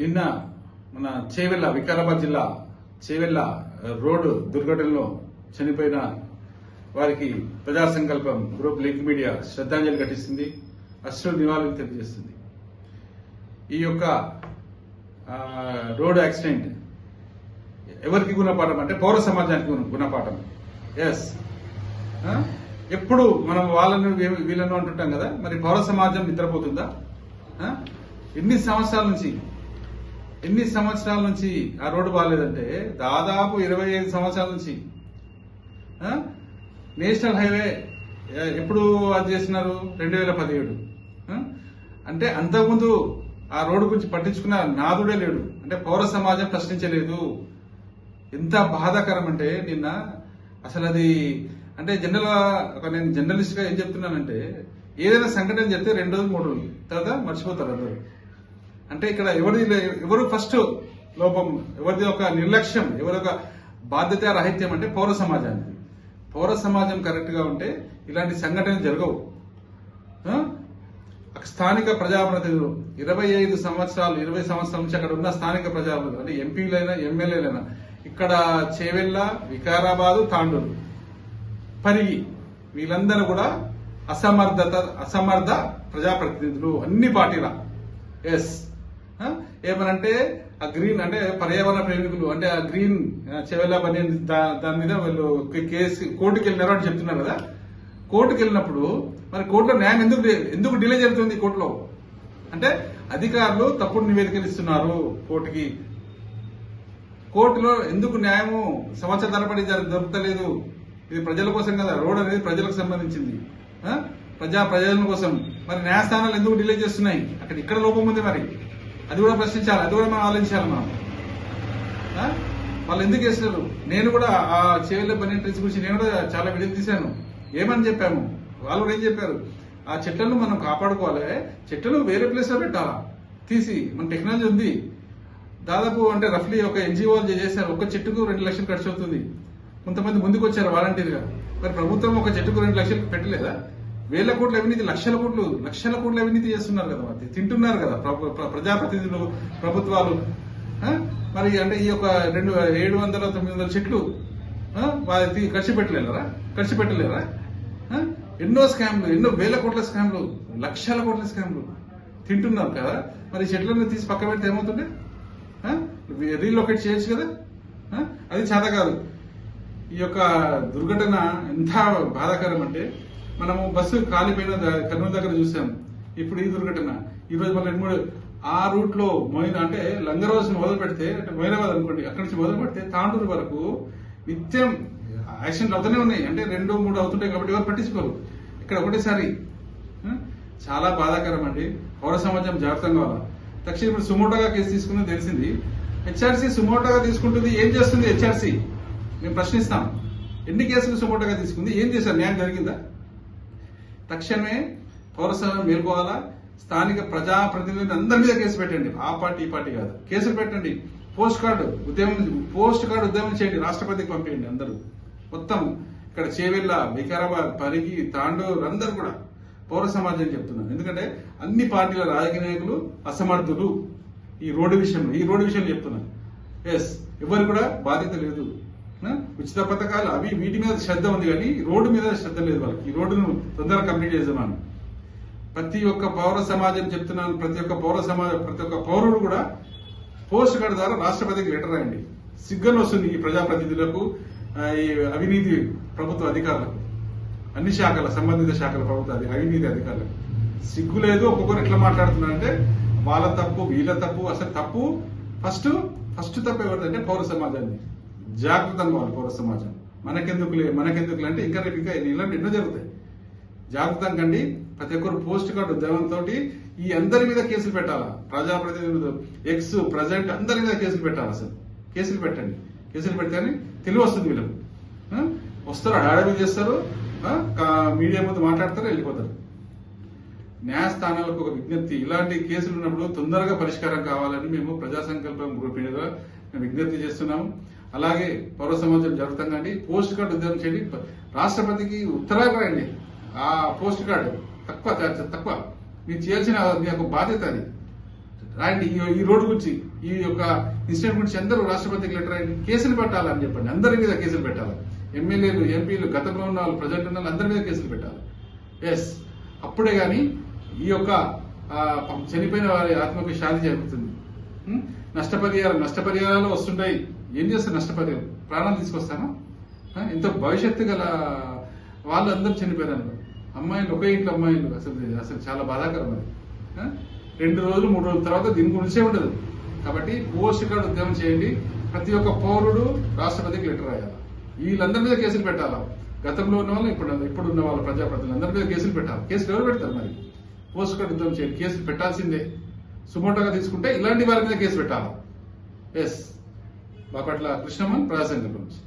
నిన్న మన చేవెళ్ళ వికారాబాద్ జిల్లా చేవెళ్ళ రోడ్డు దుర్ఘటనలో చనిపోయిన వారికి ప్రజా సంకల్పం గ్రూప్ లింక్ మీడియా శ్రద్ధాంజలి ఘటిస్తుంది. అశ్రు నివాళులు తెలియజేస్తుంది. ఈ యొక్క రోడ్ యాక్సిడెంట్ ఎవరికి గుణపాఠం అంటే పౌర సమాజానికి గుణపాఠం. ఎస్ ఎప్పుడు మనం వాళ్ళను వీళ్ళను అంటుంటాం కదా మరి పౌర సమాజం నిద్రపోతుందా? ఎన్ని సంవత్సరాల నుంచి ఎన్ని సంవత్సరాల నుంచి ఆ రోడ్డు బాగాలేదంటే దాదాపు ఇరవై ఐదు సంవత్సరాల నుంచి. నేషనల్ హైవే ఎప్పుడు అది చేసినారు? రెండు వేల పదిహేడు. అంటే అంతకుముందు ఆ రోడ్డు గురించి పట్టించుకున్న నాదుడే లేడు. అంటే పౌర సమాజం ప్రశ్నించలేదు. ఎంత బాధాకరం అంటే నిన్న అసలు అది అంటే జనరల్ ఒక నేను జర్నలిస్ట్గా ఏం చెప్తున్నానంటే ఏదైనా సంఘటన చెప్తే రెండు రోజులు మూడు రోజులు. తర్వాత మర్చిపోతారు అందరూ. అంటే ఇక్కడ ఎవరి ఎవరు ఫస్ట్ లోపం ఎవరిది ఒక నిర్లక్ష్యం ఎవరి ఒక బాధ్యత రాహిత్యం అంటే పౌర సమాజానికి పౌర సమాజం కరెక్ట్గా ఉంటే ఇలాంటి సంఘటనలు జరగవు. స్థానిక ప్రజాప్రతినిధులు ఇరవై ఐదు సంవత్సరాలు ఇరవై సంవత్సరాల నుంచి అక్కడ ఉన్న స్థానిక ప్రజాప్రతినిధులు అంటే ఎంపీలైనా ఎమ్మెల్యేలైనా ఇక్కడ చేవెళ్ళ వికారాబాదు తాండూరు పరిగి వీళ్ళందరూ కూడా అసమర్థత అసమర్థ ప్రజాప్రతినిధులు అన్ని పార్టీల. ఎస్ ఏమనంటే ఆ గ్రీన్ అంటే పర్యావరణ ప్రేమికులు అంటే ఆ గ్రీన్ చెవెల్లా పని దాని మీద వీళ్ళు కేసు కోర్టుకి వెళ్ళినారు అని చెప్తున్నారు కదా. కోర్టుకి వెళ్ళినప్పుడు మరి కోర్టులో న్యాయం ఎందుకు ఎందుకు డిలే జరుగుతుంది కోర్టులో? అంటే అధికారులు తప్పుడు నివేదికలు ఇస్తున్నారు కోర్టుకి. కోర్టులో ఎందుకు న్యాయము సంవత్సర తరబడి దొరకలేదు ఇది ప్రజల కోసం కదా రోడ్ అనేది ప్రజలకు సంబంధించింది. ప్రజా ప్రయోజనం కోసం. మరి న్యాయస్థానాలు ఎందుకు డిలే చేస్తున్నాయి? అక్కడ ఇక్కడ లోపం ఉంది మరి. అది కూడా ప్రశ్నించాలి అది కూడా మనం ఆలోచించాలి మనం. వాళ్ళు ఎందుకు వేసినారు నేను కూడా ఆ చెవిలో పని గురించి నేను కూడా చాలా వీడియో తీశాను. ఏమని చెప్పాము? వాళ్ళు కూడా ఏం చెప్పారు? ఆ చెట్లను మనం కాపాడుకోవాలి చెట్లను వేరే ప్లేస్లో పెట్టాలా? తీసి మన టెక్నాలజీ ఉంది. దాదాపు అంటే రఫ్లీ ఒక ఎన్జిఓలు చేశారు ఒక చెట్టుకు రెండు లక్షలు ఖర్చు అవుతుంది. కొంతమంది ముందుకు వచ్చారు వాలంటీర్గా. మరి ప్రభుత్వం ఒక చెట్టుకు రెండు లక్షలు పెట్టలేదా? వేల కోట్ల అవినీతి లక్షల కోట్లు లక్షల కోట్ల అవినీతి చేస్తున్నారు కదా మరి. తింటున్నారు కదా ప్ర- ప్ర- ప్రజాప్రతినిధులు ప్రభుత్వాలు. మరి అంటే ఈ యొక్క రెండు ఏడు వందల తొమ్మిది వందల చెట్లు ఆ? ఖర్చు పెట్టలేరా? ఖర్చు పెట్టలేరా? ఎన్నో స్కామ్లు ఎన్నో వేల కోట్ల స్కామ్లు లక్షల కోట్ల స్కామ్లు తింటున్నారు కదా. మరి చెట్లను తీసి పక్క పెడితే ఏమవుతుండే? రీలొకేట్ చేయొచ్చు కదా? అది చేత కాదు. ఈ యొక్క దుర్ఘటన ఎంత బాధాకరం అంటే మనము బస్సు కాలిపోయిన కర్నూలు దగ్గర చూసాం. ఇప్పుడు ఈ దుర్ఘటన. ఈ రోజు మళ్ళీ రెండు మూడు ఆ రూట్లో మొయిన అంటే లంగరోజు మొదలు పెడితే అంటే మొయినాబాద్ అనుకోండి అక్కడి నుంచి మొదలు పెడితే తాండూరు వరకు నిత్యం యాక్సిడెంట్లు అవుతూనే ఉన్నాయి. అంటే రెండు మూడు అవుతుంటాయి కాబట్టి ఎవరు పట్టించుకోరు. ఇక్కడ ఒకటేసారి చాలా బాధాకరం అండి. పౌర సమాజం జాగ్రత్తగా కావాలి తక్షణ ఇప్పుడు సుమోటోగా కేసు తీసుకుందని తెలిసింది. హెచ్ఆర్సీ సుమోటోగా తీసుకుంటుంది. ఏం చేస్తుంది హెచ్ఆర్సీ? మేము ప్రశ్నిస్తాం. ఎన్ని కేసులు సుమోటోగా తీసుకుంది? ఏం చేశారు? న్యాయం జరిగిందా? తక్షణమే పౌర మేల్కోవాలా? స్థానిక ప్రజాప్రతినిధులు అందరి మీద కేసు పెట్టండి. ఆ పార్టీ ఈ పార్టీ కాదు. కేసులు పెట్టండి. పోస్ట్ కార్డు ఉద్యమం పోస్ట్ కార్డు ఉద్యమం చేయండి. రాష్ట్రపతికి పంపించండి అందరూ. మొత్తం ఇక్కడ చేవెళ్ళ వికారాబాద్ పరిగి తాండూరు అందరూ కూడా పౌర సమాజం చెప్తున్నాను ఎందుకంటే అన్ని పార్టీల రాజకీయ నాయకులు అసమర్థులు ఈ రోడ్డు విషయంలో. ఈ రోడ్డు విషయంలో చెప్తున్నాను ఎస్ ఎవరు కూడా బాధ్యత లేదు. ఉచిత పథకాలు అవి వీటి మీద శ్రద్ధ ఉంది కానీ రోడ్డు మీద శ్రద్ధ లేదు వాళ్ళకి. ఈ రోడ్డును తొందరగా కంప్లీట్ చేద్దామని. ప్రతి ఒక్క పౌర సమాజం చెప్తున్నాను ప్రతి ఒక్క పౌర సమాజం ప్రతి ఒక్క పౌరుడు కూడా పోస్ట్ కార్డు ద్వారా రాష్ట్రపతికి లెటర్ రాయండి. సిగ్గన్ వస్తుంది ఈ ప్రజాప్రతినిధులకు ఈ అవినీతి ప్రభుత్వ అధికారులకు. అన్ని శాఖల సంబంధిత శాఖల ప్రభుత్వ అవినీతి అధికారులకు. సిగ్గు లేదు ఒక్కొక్కరు ఎట్లా మాట్లాడుతున్నారంటే వాళ్ళ తప్పు వీళ్ళ తప్పు అసలు తప్పు ఫస్ట్ ఫస్ట్ తప్పు ఎవరిదంటే పౌర సమాజాన్ని. జాగృతంగా కావాలి పౌర సమాజం. మనకెందుకులే మనకెందుకులే అంటే ఇంకా రేపు ఇంకా ఇలాంటి ఎన్నో జరుగుతాయి. జాగ్రత్తగా కండి ప్రతి ఒక్కరు పోస్ట్ కార్డు ఉద్యమంతో ఈ అందరి మీద కేసులు పెట్టాలా? ప్రజాప్రతినిధులు ఎక్స్ ప్రజెంట్ అందరి మీద కేసులు పెట్టాలి అసలు కేసులు పెట్టండి. కేసులు పెడితేనే తెలివి వస్తుంది వీళ్ళకు. వస్తారు హడావిడి చేస్తారు కా- మీడియా ముందు మాట్లాడతారు వెళ్ళిపోతారు. న్యాయస్థానాలకు ఒక విజ్ఞప్తి ఇలాంటి కేసులు ఉన్నప్పుడు తొందరగా పరిష్కారం కావాలని మేము ప్రజా సంకల్పం గ్రూప్ మీద విజ్ఞప్తి చేస్తున్నాము. అలాగే పౌర సమాజం జరుగుతుంది అండి పోస్ట్ కార్డు ఉద్యమం చేయండి. రాష్ట్రపతికి ఉత్తరాలు రాయండి. ఆ పోస్ట్ కార్డు తక్కువ తక్కువ. మీరు చేయాల్సిన మీ యొక్క బాధ్యత అది. రాయండి. ఈ- ఈ రోడ్డు గురించి ఈ యొక్క ఇన్సిడెంట్ గురించి అందరూ రాష్ట్రపతికి లెటర్ రాయండి. కేసులు పెట్టాలని చెప్పండి. అందరి మీద కేసులు పెట్టాలి. ఎమ్మెల్యేలు ఎంపీలు గతంలో ఉన్న వాళ్ళు ప్రజెంట్ ఉన్న వాళ్ళు అందరి మీద కేసులు పెట్టాలి. ఎస్ అప్పుడే కానీ ఈ యొక్క చనిపోయిన వారి ఆత్మకు శాంతి జరుగుతుంది. Hmm? నష్టపరిహారం నష్టపరిహారాలు వస్తుంటాయి. ఏం చేస్తారు నష్టపరిహారం? ప్రాణాలు తీసుకొస్తానా ఇంత భవిష్యత్తు గల వాళ్ళు అందరూ చనిపోయారు అమ్మాయిలు ఒకే ఇంట్లో అమ్మాయిలు. అసలు అసలు చాలా బాధాకరం అది. రెండు రోజులు మూడు రోజుల తర్వాత దీని గురించే ఉండదు. కాబట్టి పోస్ట్ కార్డు ఉద్యమం చేయండి. ప్రతి ఒక్క పౌరుడు రాష్ట్రపతికి లెటర్ రాయాలి. వీళ్ళందరి మీద కేసులు పెట్టాలా? గతంలో ఉన్న వాళ్ళు ఇప్పుడు ఇప్పుడు ఉన్న వాళ్ళ ప్రజాప్రతినిధులు అందరి మీద కేసులు పెట్టాలి? కేసులు ఎవరు పెడతారు మరి? పోస్ట్ కార్డు ఉద్యమం చేయండి. కేసులు పెట్టాల్సిందే. సుమోటోగా తీసుకుంటే ఇలాంటి వారి మీద కేసు పెట్టాలి. ఎస్ బాపట్ల కృష్ణమన్ ప్రజాసంఘం నుంచి